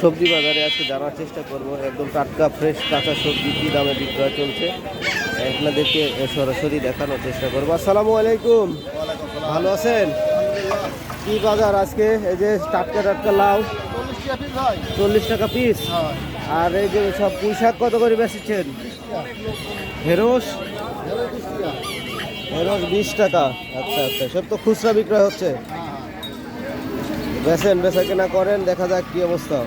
সবজি বাজারে আজকে জানার চেষ্টা করব। একদম টাটকা ফ্রেশ কাঁচা সবজি কী দামে বিক্রয় চলছে, আপনাদেরকে সরাসরি দেখানোর চেষ্টা করব। আসসালামু আলাইকুম। ভালো আছেন? কি বাজার আজকে? এই যে টাটকা টাটকা লাউ। চল্লিশ টাকা পিস আর এই যে সব পুঁই শাক কত করে বেচেছেন? হেরোস হেরোস বিশ টাকা। আচ্ছা আচ্ছা। সব তো খুচরা বিক্রয় হচ্ছে। বেচেন বেচা কেনা করেন দেখা যাক কি অবস্থা।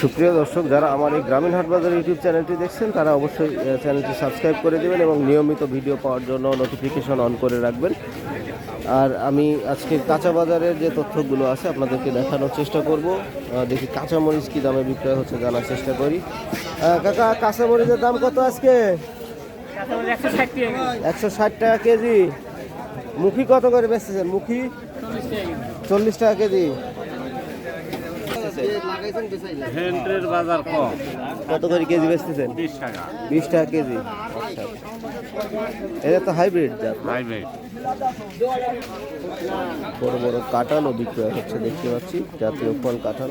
সুপ্রিয় দর্শক যারা আমার এই গ্রামীণ হাট বাজার ইউটিউব চ্যানেলটি দেখছেন তারা অবশ্যই চ্যানেলটি সাবস্ক্রাইব করে দেবেন এবং নিয়মিত ভিডিও পাওয়ার জন্য নোটিফিকেশন অন করে রাখবেন। আর আমি আজকে কাঁচা বাজারের যে তথ্যগুলো আছে আপনাদেরকে দেখানোর চেষ্টা করব। দেখি কাঁচামরিচ কী দামে বিক্রয় হচ্ছে জানার চেষ্টা করি। কাকা কাঁচামরিচের দাম কত আজকে? একশো ষাট টাকা কেজি। মুখি কত করে বেচতেছেন মুখি চল্লিশ টাকা কেজি। ভেন্ড্রের বাজার কম। কত করে কেজি বেচতেছেন? বিশ টাকা। বিশ টাকা কেজি। এটা তো হাইব্রিড জাত। হাইব্রিড। বড় বড় কাঁঠালও বিক্রয় হচ্ছে দেখতে পাচ্ছি। জাতীয় ফল কাঁঠাল।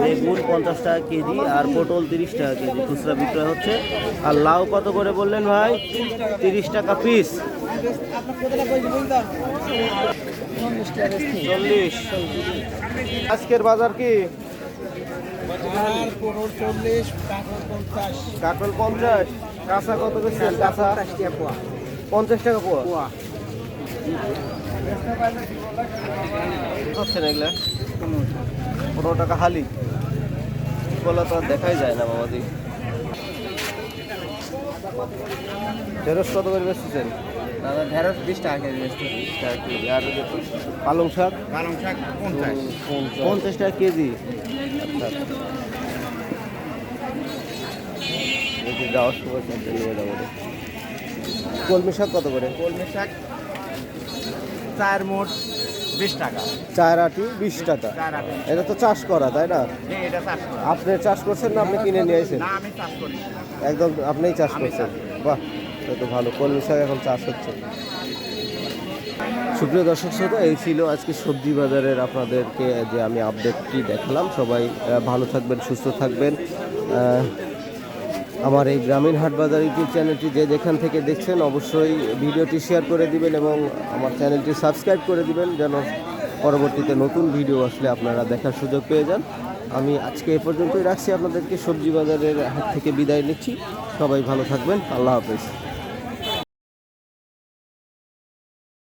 বেগুন পঞ্চাশ টাকা কেজি আর পটল তিরিশ টাকা কেজি। খুচরা বিক্রয় হচ্ছে। আর লাউ কত করে বললেন ভাই? তিরিশ টাকা পিস চল্লিশ। আজকের বাজার কি? কাঠল পঞ্চাশ। কাঁচা কত বেশি? কাঁচা। পঞ্চাশ টাকা পোয়া। হচ্ছে না এগুলা? পনেরো টাকা হালি। বলা তো আর দেখাই যায় না বাবাদি ঢেঁড়স কত করে বেচতেছেন? দাদা ঢেঁড়স বিশ টাকা কেজি বিশ টাকা কেজি। আর পালং শাক? পালং শাক পঞ্চাশ। পঞ্চাশ। টাকা কেজি। আচ্ছা আচ্ছা। যাওয়ার সময় নিয়ে যাব। কলমি শাক কত করে? কলমি শাক চার মোট বিশ টাকা। চার আটি বিশ টাকা। এটা তো চাষ করা তাই না? আপনি চাষ করছেন না আপনি কিনে নিয়ে এসেছেন না আমি চাষ করি। একদম আপনিই চাষ করছেন। বাহ তো ভালো। কলমি শাক এখন চাষ হচ্ছে। সুপ্রিয় দর্শক শ্রোতা এই ছিল আজকে সবজি বাজারের আপনাদেরকে যে আমি আপডেটটি দেখালাম। সবাই ভালো থাকবেন সুস্থ থাকবেন। আহ, আমার এই গ্রামীণ হাট বাজার ইউটিউব চ্যানেলটি যে যেখান থেকে দেখছেন অবশ্যই ভিডিওটি শেয়ার করে দিবেন এবং আমার চ্যানেলটি সাবস্ক্রাইব করে দিবেন যেন পরবর্তীতে নতুন ভিডিও আসলে আপনারা দেখার সুযোগ পেয়ে যান। আমি আজকে এ পর্যন্তই রাখছি। আপনাদেরকে সবজি বাজারের হাত থেকে বিদায় নিচ্ছি। সবাই ভালো থাকবেন। আল্লাহ হাফেজ।